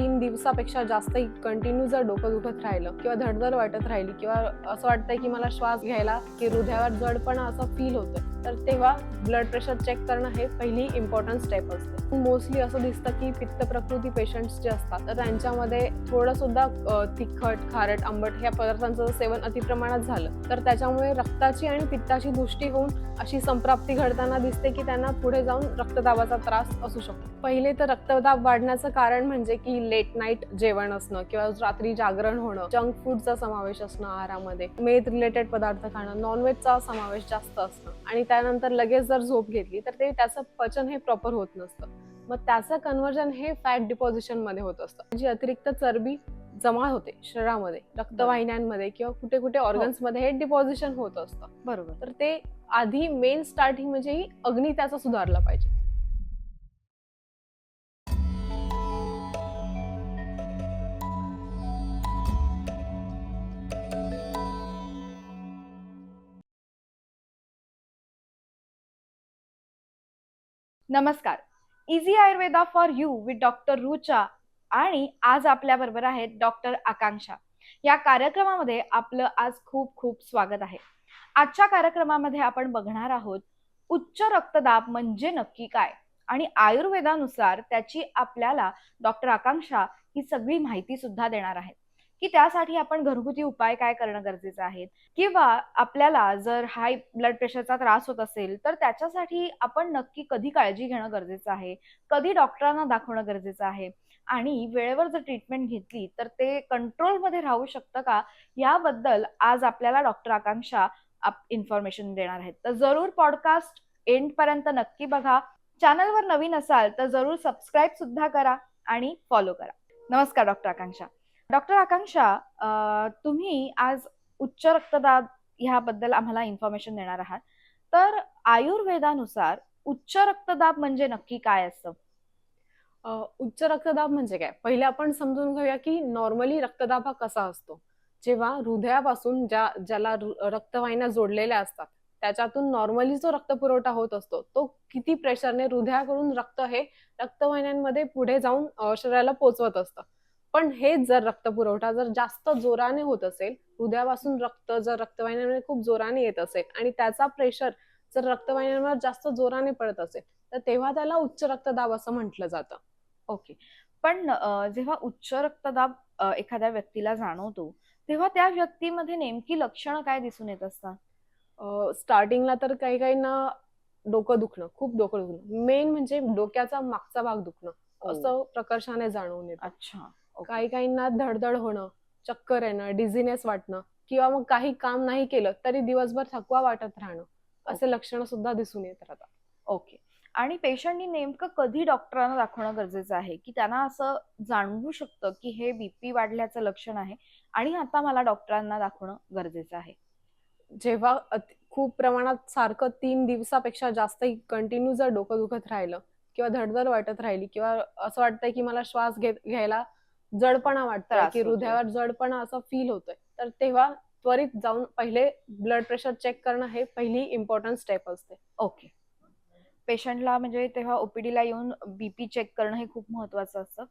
तीन दिवसापेक्षा जास्त कंटिन्यू जर डोकं दुखत राहिलं किंवा धडधड वाटत राहिली किंवा असं वाटतंय की मला श्वास घ्यायला की हृदयावर जडपणा असं फील होतं तर तेव्हा ब्लड प्रेशर चेक करणं हे पहिली इम्पॉर्टंट स्टेप असते. मोस्टली असं दिसतं की पित्त प्रकृती पेशंट्स जे असतात तर त्यांच्यामध्ये थोडं सुद्धा तिखट खारट आंबट ह्या पदार्थांचं सेवन अतिप्रमाणात झालं तर त्याच्यामुळे रक्ताची आणि पित्ताची दृष्टी होऊन अशी संप्राप्ती घडताना दिसते की त्यांना पुढे जाऊन रक्तदाबाचा त्रास असू शकतो. पहिले तर रक्तदाब वाढण्याचं कारण म्हणजे की लेट नाईट जेवण असणं किंवा रात्री जागरण होणं जंक फूडचा समावेश असणं आहारामध्ये. मेद रिलेटेड पदार्थ खाणं नॉनव्हेजचा समावेश जास्त असणं. आणि त्यानंतर लगेच जर झोप घेतली तर ते त्याचं पचन हे प्रॉपर होत नसतं. मग त्याचं कन्व्हर्जन हे फॅट डिपॉझिशनमध्ये होत असतं. जी अतिरिक्त चरबी जमा होते शरीरामध्ये रक्तवाहिन्यांमध्ये किंवा कुठे कुठे ऑर्गन्समध्ये हे डिपॉझिशन होत असतं. बरोबर. तर ते आधी मेन स्टार्टिंग म्हणजे ही अग्नी त्याचा सुधारला पाहिजे. नमस्कार. Easy Ayurveda for you with doctor Rucha आणि आज आपल्या बरोबर आहेत डॉक्टर आकांक्षा. या कार्यक्रमामध्ये आपलं आज खूप खूप स्वागत आहे. आजच्या कार्यक्रमामध्ये आपण बघणार आहोत उच्च रक्तदाब म्हणजे नक्की काय? आणि आयुर्वेदानुसार त्याची आपल्याला डॉक्टर आकांक्षा ही सगळी माहिती सुद्धा देणार आहेत. की त्यासाठी आपण घरगुती उपाय काय करणं गरजेचं आहे? किंवा आपल्याला जर हाय ब्लड प्रेशरचा त्रास होत असेल तर त्याच्यासाठी आपण नक्की कधी काळजी घेणं गरजेचं आहे? कधी डॉक्टरांना दाखवणं गरजेचं आहे? आणि वेळेवर जर ट्रीटमेंट घेतली तर ते कंट्रोलमध्ये राहू शकतं का? याबद्दल आज आपल्याला डॉक्टर आकांक्षा इन्फॉर्मेशन देणार आहेत. तर जरूर पॉडकास्ट एंड पर्यंत नक्की बघा. चॅनलवर नवीन असाल तर जरूर सबस्क्राईब सुद्धा करा आणि फॉलो करा. नमस्कार डॉक्टर आकांक्षा. डॉक्टर आकांक्षा तुम्ही आज उच्च रक्तदाब ह्याबद्दल आम्हाला इन्फॉर्मेशन देणार आहात. तर आयुर्वेदानुसार उच्च रक्तदाब म्हणजे नक्की काय असतं? उच्च रक्तदाब म्हणजे काय? पहिले आपण समजून घेऊया की नॉर्मली रक्तदाब हा कसा असतो. जेव्हा हृदयापासून ज्या ज्याला रक्तवाहिन्या जोडलेल्या असतात त्याच्यातून नॉर्मली जो रक्तपुरवठा होत असतो तो किती प्रेशरने हृदयाकडून रक्त हे रक्तवाहिन्यांमध्ये पुढे जाऊन शरीराला पोचवत असतं. पण हेच जर रक्तपुरवठा जर जास्त जोराने होत असेल हृदयापासून रक्त जर रक्तवाहिन्यांमध्ये खूप जोराने येत असेल आणि त्याचा प्रेशर जर रक्तवाहिन्यांवर जास्त जोराने पडत असेल तर तेव्हा त्याला उच्च रक्तदाब असं म्हटलं जातं. ओके. पण जेव्हा उच्च रक्तदाब एखाद्या व्यक्तीला जाणवतो तेव्हा त्या व्यक्तीमध्ये नेमकी लक्षणं काय दिसून येत असतात? स्टार्टिंगला तर काही काहींना डोकं दुखणं खूप डोकं दुखणं. मेन म्हणजे डोक्याचा मागचा भाग दुखणं असं प्रकर्षाने जाणवून येतं. अच्छा. काही काहींना धडधड होणं चक्कर येणं डिझिनेस वाटणं किंवा मग काही काम नाही केलं तरी दिवसभर थकवा वाटत राहणं. असे लक्षणं सुद्धा दिसून येत राहतात ओके आणि पेशंटनी नेमकं कधी डॉक्टरांना दाखवणं गरजेचं आहे? की त्यांना असं जाणवू शकतं की हे बीपी वाढल्याचं लक्षण आहे आणि आता मला डॉक्टरांना दाखवणं गरजेचं आहे? जेव्हा खूप प्रमाणात सारखं तीन दिवसापेक्षा जास्त कंटिन्यू जर डोकं दुखत राहिलं किंवा धडधड वाटत राहिली किंवा असं वाटतंय की मला श्वास घेत घ्यायला जडपणा वाटतोय की. हृदयावर जडपणा असं फील होतोय. तर तेव्हा त्वरित जाऊन पहिले ब्लड प्रेशर चेक करणं हे पहिली इम्पॉर्टंट स्टेप असते. ओके पेशंटला म्हणजे तेव्हा ओपीडीला येऊन बीपी चेक करणं हे खूप महत्वाचं असतं.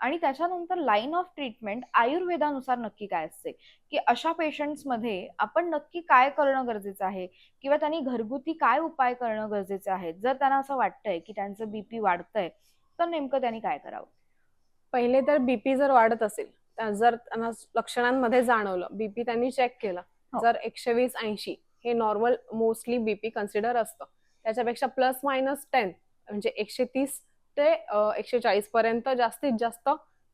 आणि त्याच्यानंतर लाईन ऑफ ट्रीटमेंट आयुर्वेदानुसार नक्की काय असते? की अशा पेशंट्समध्ये आपण नक्की काय करणं गरजेचं आहे? किंवा त्यांनी घरगुती काय उपाय करणं गरजेचे आहे जर त्यांना असं वाटतंय की त्यांचं बीपी वाढतंय तर नेमकं त्यांनी काय करावं? पहिले तर बीपी जर वाढत असेल जर त्यांना लक्षणांमध्ये जाणवलं बीपी त्यांनी चेक केलं हो. जर एकशे वीस ऐंशी हे नॉर्मल मोस्टली बीपी कन्सिडर असतं. त्याच्यापेक्षा प्लस मायनस टेन म्हणजे एकशे तीस ते एकशे चाळीस पर्यंत जास्तीत जास्त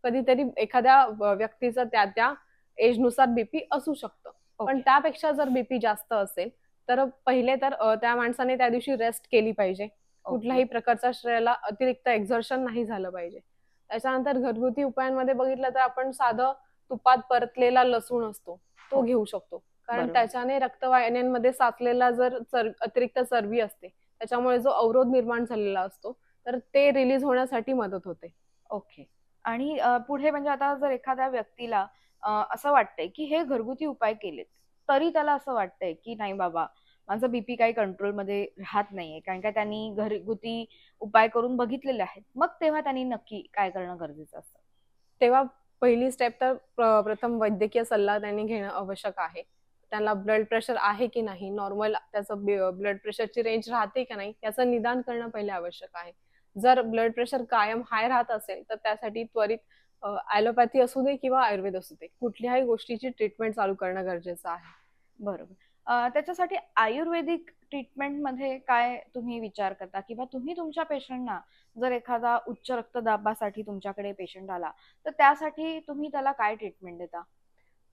कधीतरी एखाद्या व्यक्तीचं त्या त्या एजनुसार बीपी असू शकतं. पण ओके. त्यापेक्षा जर बीपी जास्त असेल तर पहिले तर त्या माणसाने त्या दिवशी रेस्ट केली पाहिजे. कुठल्याही प्रकारचा शरीराला अतिरिक्त एक्झर्शन नाही झालं पाहिजे. त्याच्यानंतर घरगुती उपायांमध्ये बघितलं तर आपण साधं तुपात परतलेला लसूण असतो तो. घेऊ शकतो कारण. त्याच्याने रक्तवाहिन्यांमध्ये साचलेला जर अतिरिक्त चरबी असते त्याच्यामुळे जो अवरोध निर्माण झालेला असतो तर ते रिलीज होण्यासाठी मदत होते ओके आणि पुढे म्हणजे आता जर एखाद्या व्यक्तीला असं वाटतंय की हे घरगुती उपाय केलेत तरी त्याला असं वाटतंय की नाही बाबा माझं बीपी काही कंट्रोलमध्ये राहत नाहीये. कारण का त्यांनी घरगुती उपाय करून बघितलेले आहेत. मग तेव्हा त्यांनी नक्की काय करणं गरजेचं असतं. तेव्हा पहिली स्टेप तर प्र- प्रथम वैद्यकीय सल्ला त्यांनी घेणं आवश्यक आहे. त्यांना ब्लड प्रेशर आहे की नाही? नॉर्मल त्याचं ब्लड प्रेशरची रेंज राहते की नाही? याचं निदान करणं पहिले आवश्यक आहे. जर ब्लड प्रेशर कायम हाय राहत असेल तर त्यासाठी त्वरित ॲलोपॅथी असू दे किंवा आयुर्वेद असू दे कुठल्याही गोष्टीची ट्रीटमेंट चालू करणं गरजेचं आहे. बरोबर. त्याच्यासाठी आयुर्वेदिक ट्रीटमेंटमध्ये काय तुम्ही विचार करता? किंवा तुम्ही तुमच्या पेशंटना जर एखादा उच्च रक्तदाबासाठी तुमच्याकडे पेशंट आला तर त्यासाठी तुम्ही त्याला काय ट्रीटमेंट देता?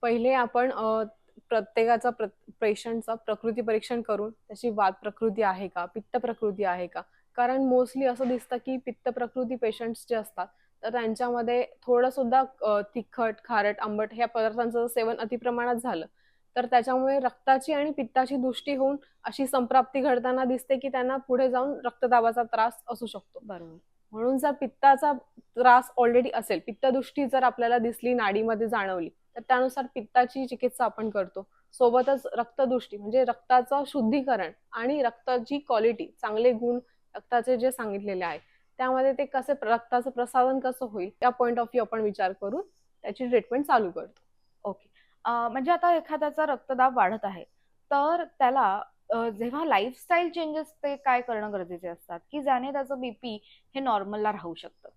पहिले आपण प्रत्येकाचा प्र पेशंटचं प्रकृती परीक्षण करून त्याची वात प्रकृती आहे का पित्त प्रकृती आहे का? कारण मोस्टली असं दिसतं की पित्त प्रकृती पेशंट्स जे असतात तर त्यांच्यामध्ये थोडं सुद्धा तिखट खारट आंबट ह्या पदार्थांचं सेवन अतिप्रमाणात झालं. तर त्याच्यामुळे रक्ताची आणि पित्ताची दृष्टी होऊन अशी संप्राप्ती घडताना दिसते की त्यांना पुढे जाऊन रक्तदाबाचा त्रास असू शकतो. बरोबर. म्हणून जर पित्ताचा त्रास ऑलरेडी असेल पित्तदृष्टी जर आपल्याला दिसली नाडीमध्ये जाणवली तर त्यानुसार पित्ताची चिकित्सा आपण करतो. सोबतच रक्तदृष्टी म्हणजे रक्ताचं शुद्धीकरण आणि रक्ताची क्वालिटी चांगले गुण रक्ताचे जे सांगितलेले आहे त्यामध्ये ते कसे रक्ताचं प्रसारण कसं होईल त्या पॉईंट ऑफ व्ह्यू आपण विचार करून त्याची ट्रीटमेंट चालू करतो. ओके म्हणजे आता एखाद्याचा रक्तदाब वाढत आहे तर त्याला जेव्हा लाईफस्टाईल चेंजेस ते काय करणं गरजेचे असतात की ज्याने त्याचं बीपी हे नॉर्मलला राहू शकतं?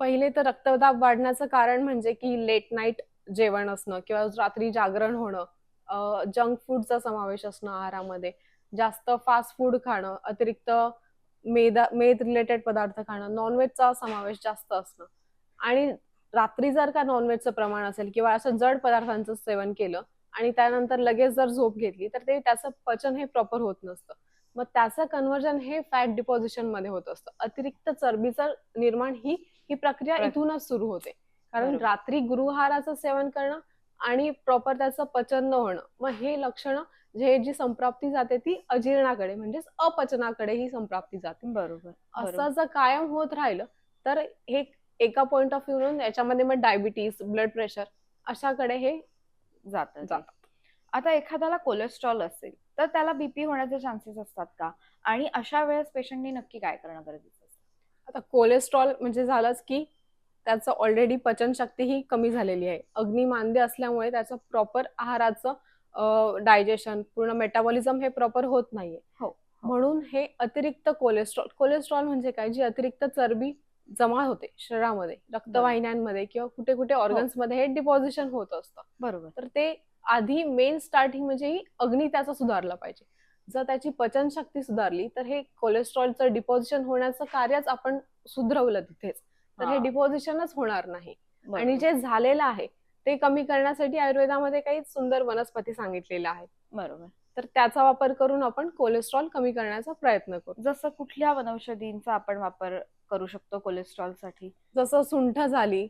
पहिले तर रक्तदाब वाढण्याचं कारण म्हणजे की लेट नाईट जेवण असणं किंवा रात्री जागरण होणं जंक फूडचा समावेश असणं आहारामध्ये जास्त फास्ट फूड खाणं अतिरिक्त मेदा मेद रिलेटेड पदार्थ खाणं नॉनव्हेजचा समावेश जास्त असणं. आणि रात्री जर का नॉनव्हेजचं प्रमाण असेल किंवा असं जड पदार्थांचं सेवन केलं आणि त्यानंतर लगेच जर झोप घेतली तर ते त्याचं पचन हे प्रॉपर होत नसतं. मग त्याचं कन्व्हर्जन हे फॅट डिपॉझिशनमध्ये होत असतं. अतिरिक्त चरबीचं निर्माण ही ही प्रक्रिया. इथूनच सुरू होते. कारण. रात्री गृहाराचं सेवन करणं आणि प्रॉपर त्याचं पचन न होणं मग हे लक्षणं जे जी संप्राप्ती जाते ती अजीर्णाकडे म्हणजेच अपचनाकडे ही संप्राप्ती जाते. बरोबर. असं जर कायम होत राहिलं तर हे एका पॉइंट ऑफ व्ह्यूवरून याच्यामध्ये मग डायबिटीस ब्लड प्रेशर अशाकडे हे जातं. जातं. आता एखाद्याला कोलेस्ट्रॉल असेल तर त्याला बीपी होण्याचे चान्सेस असतात का? आणि अशा वेळेस पेशंटनी नक्की काय करणं गरजेचं असतं? आता कोलेस्ट्रॉल म्हणजे झालंच की त्याचं ऑलरेडी पचनशक्ती ही कमी झालेली आहे. अग्निमांद्य असल्यामुळे त्याचं प्रॉपर आहाराचं डायजेशन पूर्ण मेटाबॉलिझम हे प्रॉपर होत नाहीये. हो, हो. म्हणून हे अतिरिक्त कोलेस्ट्रॉल कोलेस्ट्रॉल म्हणजे काय? जी अतिरिक्त चरबी जमा होते शरीरामध्ये रक्तवाहिन्यांमध्ये किंवा कुठे कुठे ऑर्गन्समध्ये हे डिपॉझिशन होत असतं. बरोबर. तर ते आधी मेन स्टार्टिंग म्हणजे ही अग्नी त्याचा सुधारला पाहिजे. जर त्याची पचनशक्ती सुधारली तर हे कोलेस्ट्रॉलचं डिपॉझिशन होण्याचं कार्यच आपण सुधरवलं तिथेच. तर हे हा, डिपॉझिशनच होणार नाही. आणि जे झालेलं आहे ते कमी करण्यासाठी आयुर्वेदामध्ये काही सुंदर वनस्पती सांगितलेल्या आहेत. बरोबर. तर त्याचा वापर करून आपण कोलेस्ट्रॉल कमी करण्याचा प्रयत्न करू. जसं कुठल्या वनौषधींचा आपण वापर करू शकतो कोलेस्ट्रॉलसाठी? जसं सुंठ झाली.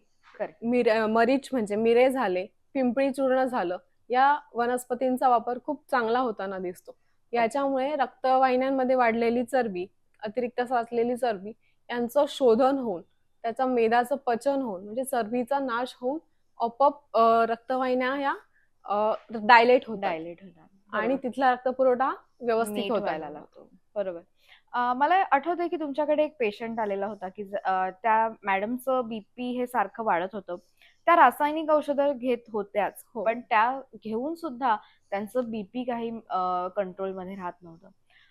मिर मरीच म्हणजे मिरे झाले पिंपळी चूर्ण झालं या वनस्पतींचा वापर खूप चांगला होताना दिसतो. याच्यामुळे रक्तवाहिन्यांमध्ये वाढलेली चरबी अतिरिक्त साचलेली चरबी यांचं शोधन होऊन त्याचं मेदाचं पचन होऊन म्हणजे चरबीचा नाश होऊन आपोआप अं, रक्तवाहिन्या ह्या डायलेट होतात. डायलेट होणार आणि तिथला रक्तपुरवठा व्यवस्थित नीट होत लागतो. बरोबर. मला आठवतंय की तुमच्याकडे एक पेशंट आलेला होता की त्या मॅडमचं बीपी हे सारखं वाढत होतं. त्या रासायनिक औषधं घेत होत्याच हो. पण त्या घेऊन सुद्धा त्यांचं बीपी काही कंट्रोलमध्ये राहत नव्हतं.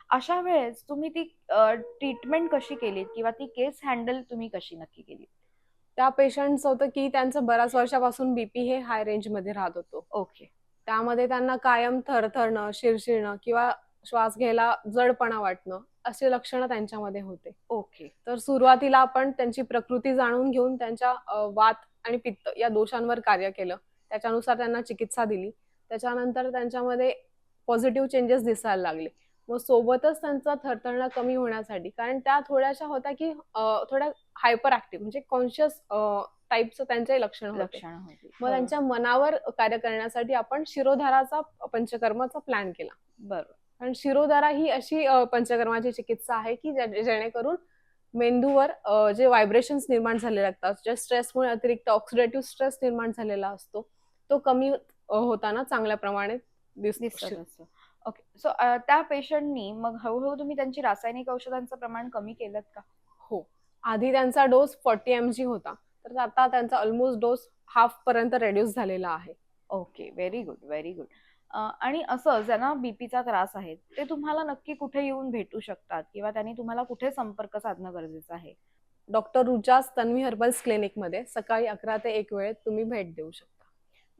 अशा वेळेस तुम्ही ती ट्रीटमेंट कशी केलीत किंवा ती केस हँडल तुम्ही कशी नक्की केली त्या पेशंटचं होतं की त्यांचं बऱ्याच वर्षापासून बीपी हे हाय रेंजमध्ये राहत होतो. ओके. त्यामध्ये त्यांना कायम थरथरणं शिरशिरणं किंवा श्वास घ्यायला जडपणा वाटणं असे लक्षणं त्यांच्यामध्ये होते. ओके. तर सुरुवातीला आपण त्यांची प्रकृती जाणून घेऊन त्यांच्या वात आणि पित्त या दोषांवर कार्य केलं. त्याच्यानुसार त्यांना चिकित्सा दिली. त्याच्यानंतर त्यांच्यामध्ये पॉझिटिव्ह चेंजेस दिसायला लागले. मग सोबतच त्यांचं थरथरणं कमी होण्यासाठी कारण त्या थोड्याशा होत्या की थोड्या हायपर ऍक्टिव्ह म्हणजे कॉन्शियस टाईपचं त्यांचे लक्षण होते. लक्षणं मग त्यांच्या मनावर कार्य करण्यासाठी आपण शिरोधाराचा पंचकर्माचा प्लॅन केला. बरोबर. कारण शिरोधारा ही अशी पंचकर्माची चिकित्सा आहे की जेणेकरून मेंदूवर जे व्हायब्रेशन्स निर्माण झालेले असतात ज्या स्ट्रेसमुळे अतिरिक्त ऑक्सिडेटिव्ह स्ट्रेस निर्माण झालेला असतो तो कमी होताना चांगल्या प्रमाणे दिसतो असतं. ओके सो त्या पेशंटनी मग हळूहळू तुम्ही त्यांची रासायनिक औषधांचं प्रमाण कमी केलं का? हो. आधी त्यांचा डोस फॉर्टी एम जी होता. तर आता त्यांचा ऑलमोस्ट डोस हाफ पर्यंत रेड्यूस झालेला आहे. Okay very good very good आणि असं ज्यांना बीपीचा त्रास आहे ते तुम्हाला नक्की कुठे येऊन भेटू शकतात? किंवा त्यांनी तुम्हाला कुठे संपर्क साधणं गरजेचं आहे? डॉक्टर रुचास तन्वी हर्बल्स क्लिनिकमध्ये सकाळी अकरा ते एक वेळेत तुम्ही भेट देऊ शकता.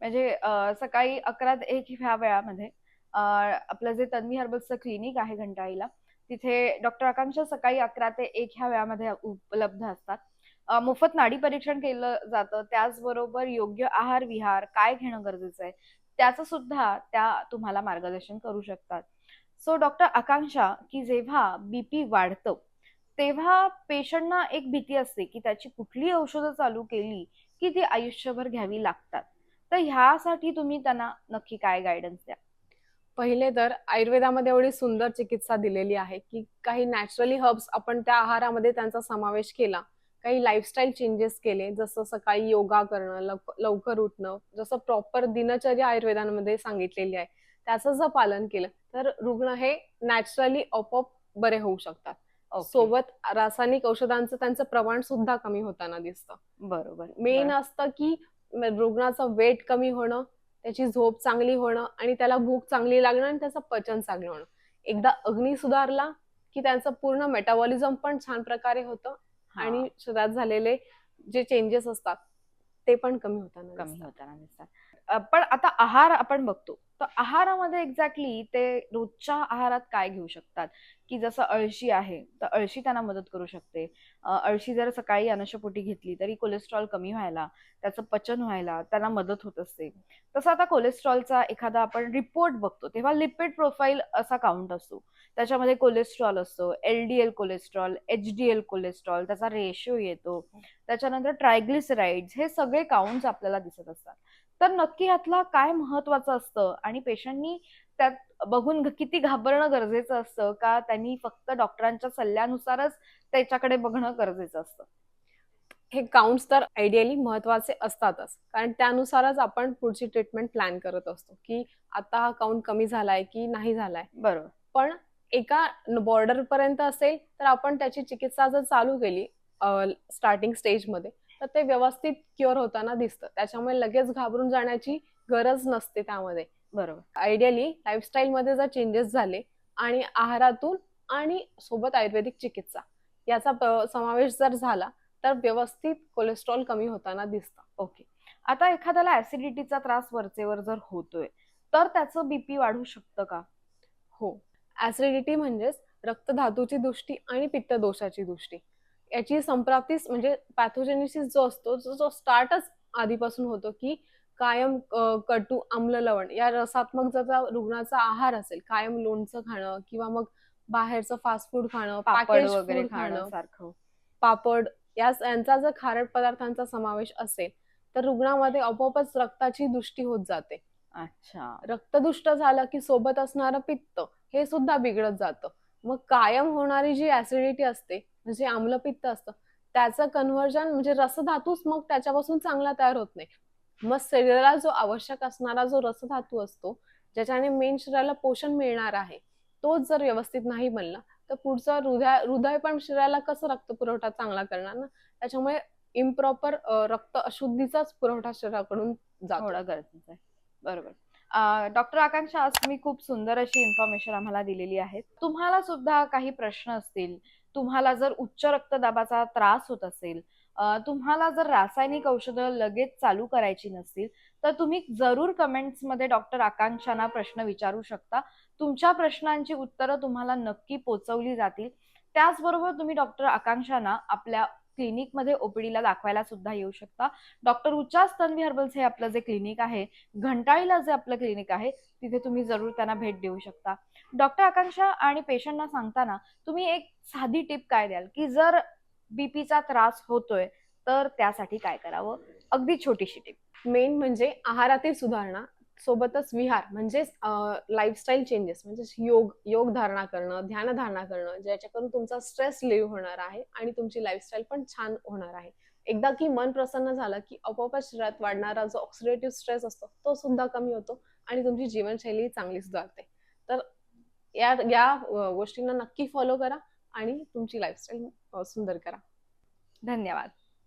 म्हणजे सकाळी अकरा ते एक ह्या वेळामध्ये आपलं जे तन्वी हर्बल्सचं क्लिनिक आहे घंटाळीला तिथे डॉक्टर आकांक्षा सकाळी अकरा ते एक ह्या वेळामध्ये उपलब्ध असतात. मोफत नाडी परीक्षण केलं जातं. त्याचबरोबर योग्य आहार विहार काय घेणं गरजेचं आहे? त्याचं सुद्धा त्या तुम्हाला मार्गदर्शन करू शकतात. सो डॉक्टर आकांक्षा की जेव्हा बीपी वाढतं तेव्हा पेशंटना एक भीती असते की त्याची कुठली औषधं चालू केली की ती आयुष्यभर घ्यावी लागतात. तर ह्यासाठी तुम्ही त्यांना नक्की काय गायडन्स द्या? पहिले तर आयुर्वेदामध्ये एवढी सुंदर चिकित्सा दिलेली आहे की काही नॅचरली हर्ब्स आपण त्या आहारामध्ये त्यांचा समावेश केला काही लाईफस्टाईल चेंजेस केले. जसं सकाळी योगा करणं लव- लवकर उठणं जसं प्रॉपर दिनचर्या आयुर्वेदामध्ये सांगितलेली आहे त्याचं जर पालन केलं तर रुग्ण हे नॅचरली आपोआप बरे होऊ शकतात. Okay. सोबत रासायनिक औषधांचं त्यांचं प्रमाण सुद्धा कमी होताना दिसतं. बरोबर. मेन. असतं की रुग्णाचं वेट कमी होणं त्याची झोप चांगली होणं आणि त्याला भूक चांगली लागणं आणि त्याचं पचन चांगलं होणं. एकदा अग्नी सुधारला की त्यांचं पूर्ण मेटाबॉलिझम पण छान प्रकारे होतं आणि शरीरात झालेले जे चेंजेस असतात ते पण कमी होताना कमी. होताना दिसतात पण आता आहार आपण बघतो तर आहारामध्ये एक्झॅक्टली ते रोजच्या आहारात काय घेऊ शकतात? की जसं अळशी आहे तर अळशी त्यांना मदत करू शकते. अळशी जर सकाळी अनशपोटी घेतली तरी कोलेस्ट्रॉल कमी व्हायला त्याचं पचन व्हायला त्यांना मदत होत असते. तसं आता कोलेस्ट्रॉलचा एखादा आपण रिपोर्ट बघतो तेव्हा लिपिड प्रोफाईल असा काउंट असतो. त्याच्यामध्ये कोलेस्ट्रॉल असतो L D L cholesterol H D L cholesterol त्याचा रेशो येतो. त्याच्यानंतर ट्रायग्लिसराइड्स हे सगळे काउंट्स आपल्याला दिसत असतात. तर नक्की ह्यातला काय महत्वाचं असतं? आणि पेशंटनी त्यात बघून किती घाबरणं गरजेचं असतं? का त्यांनी फक्त डॉक्टरांच्या सल्ल्यानुसारच त्याच्याकडे बघणं गरजेचं असतं? हे काउंट्स तर आयडियली महत्त्वाचे असतातच. कारण त्यानुसारच आपण पुढची ट्रीटमेंट प्लॅन करत असतो. की आता हा काउंट कमी झालाय की नाही झालाय. बरोबर. पण एका बॉर्डर पर्यंत असेल तर आपण त्याची चिकित्सा जर चालू केली स्टार्टिंग स्टेजमध्ये तर ते व्यवस्थित क्युअर होताना दिसतं. त्याच्यामुळे लगेच घाबरून जाण्याची गरज नसते त्यामध्ये. बरोबर. आयडियली लाईफस्टाईलमध्ये जर चेंजेस झाले आणि आहारातून आणि सोबत आयुर्वेदिक चिकित्सा याचा समावेश जर झाला तर व्यवस्थित कोलेस्ट्रॉल कमी होताना दिसतं. ओके आता एखाद्याला ऍसिडिटीचा त्रास वरचेवर जर होतोय तर त्याचं बीपी वाढू शकतं का? हो. ऍसिडिटी म्हणजेच रक्तधातूची दृष्टी आणि पित्तदोषाची दृष्टी. याची संप्राप्तीच म्हणजे पॅथोजेनेसिस जो असतो जो जो स्टार्टच आधीपासून होतो की कायम कटू आम्ल लवण या रसात्मक जर रुग्णाचा आहार असेल कायम लोणचं खाणं किंवा मग बाहेरचं फास्ट फूड खाणं पापड वगैरे खाणं सारखं पापड या यांचा जर खारट पदार्थांचा समावेश असेल तर रुग्णामध्ये आपोआपच रक्ताची दृष्टी होत जाते. अच्छा. रक्तदुष्ट झालं की सोबत असणारं पित्त हे सुद्धा बिघडत जातं. मग कायम होणारी जी ऍसिडिटी असते म्हणजे आम्लपित्त असतं. त्याचं कन्व्हर्जन म्हणजे रसधातूच मग त्याच्यापासून चांगला तयार होत नाही. मग शरीराला जो आवश्यक असणारा जो रसधातू असतो ज्याच्याने मेन शरीराला पोषण मिळणार आहे तोच जर व्यवस्थित नाही बनला तर पुढचा हृदय हृदय पण शरीराला कसं रक्त पुरवठा चांगला करणार ना? त्याच्यामुळे इम्प्रॉपर रक्त अशुद्धीचाच पुरवठा शरीराकडून जातो. गरजेचं आहे. बरोबर. डॉक्टर आकांक्षा आज तुम्ही खूप सुंदर अशी इन्फॉर्मेशन आम्हाला दिलेली आहे तुम्हाला सुद्धा काही प्रश्न असतील तुम्हाला जर उच्च रक्तदाबाचा त्रास होत असेल तुम्हाला जर रासायनिक औषधं लगेच चालू करायची नसतील तर तुम्ही जरूर कमेंट्समध्ये डॉक्टर आकांक्षांना प्रश्न विचारू शकता. तुमच्या प्रश्नांची उत्तरं तुम्हाला नक्की पोचवली जातील. त्याचबरोबर तुम्ही डॉक्टर आकांक्षांना आपल्या क्लिनिकमध्ये ओपीडीला दाखवायला सुद्धा येऊ शकता. डॉक्टर उच्चा स्तनवी हर्बल्स हे आपलं जे क्लिनिक आहे घंटाळीला जे आपलं क्लिनिक आहे तिथे तुम्ही जरूर त्यांना भेट देऊ शकता. डॉक्टर आकांक्षा आणि पेशंटना सांगताना तुम्ही एक साधी टिप काय द्याल? की जर बीपीचा त्रास होतोय तर त्यासाठी काय करावं? अगदी छोटीशी टिप. मेन म्हणजे आहारातील सुधारणा सोबतच विहार म्हणजेच लाईफस्टाईल चेंजेस म्हणजेच योग योग धारणा करणं ध्यान धारणा करणं ज्याच्याकडून तुमचा स्ट्रेस लिव्ह होणार आहे आणि तुमची लाईफस्टाईल पण छान होणार आहे. एकदा की मन प्रसन्न झालं की आपोआपच शरीरात वाढणारा जो ऑक्सिडेटिव्ह स्ट्रेस असतो तो सुद्धा कमी होतो आणि तुमची जीवनशैली चांगली सुधारते. तर या या गोष्टींना नक्की फॉलो करा आणि तुमची लाईफस्टाईल सुंदर करा. धन्यवाद.